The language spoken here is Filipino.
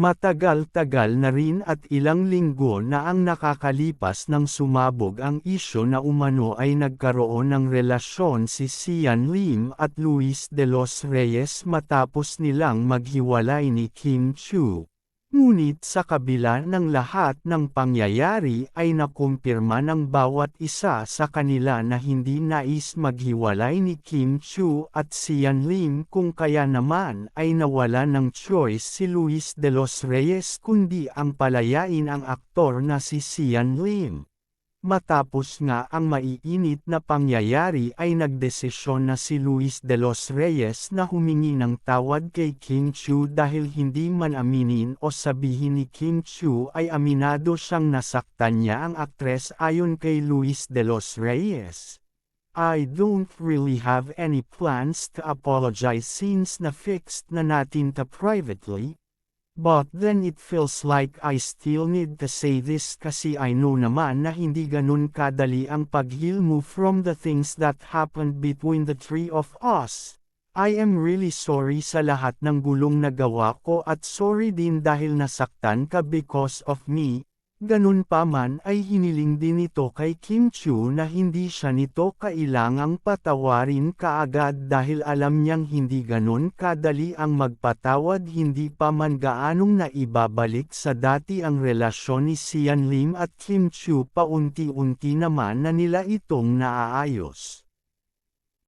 Matagal-tagal na rin at ilang linggo na ang nakakalipas nang sumabog ang isyo na umano ay nagkaroon ng relasyon si Sian Lim at Luis de los Reyes matapos nilang maghiwalay ni Kim Chu. Ngunit sa kabila ng lahat ng pangyayari ay nakumpirma ng bawat isa sa kanila na hindi nais maghiwalay ni Kim Chu at Sian Lim kung kaya naman ay nawala ng choice si Luis de los Reyes kundi ang palayain ang aktor na si Sian Lim. Matapos nga ang maiinit na pangyayari ay nagdesisyon na si Luis de los Reyes na humingi ng tawad kay Kim Chu dahil hindi man aminin o sabihin ni Kim Chu ay aminado siyang nasaktan niya ang aktres ayon kay Luis de los Reyes. I don't really have any plans to apologize since na-fixed na natin ta privately, But then it feels like I still need to say this kasi I know naman na hindi ganun kadali ang pag-heal mo from the things that happened between the three of us. I am really sorry sa lahat ng gulong na gawa ko at sorry din dahil nasaktan ka because of me, Ganun pa man ay hiniling din ito kay Kim Chu na hindi siya nito kailangang patawarin kaagad dahil alam niyang hindi ganun kadali ang magpatawad hindi pa man gaanong naibabalik sa dati ang relasyon ni Sian Lim at Kim Chu paunti-unti naman na nila itong naaayos.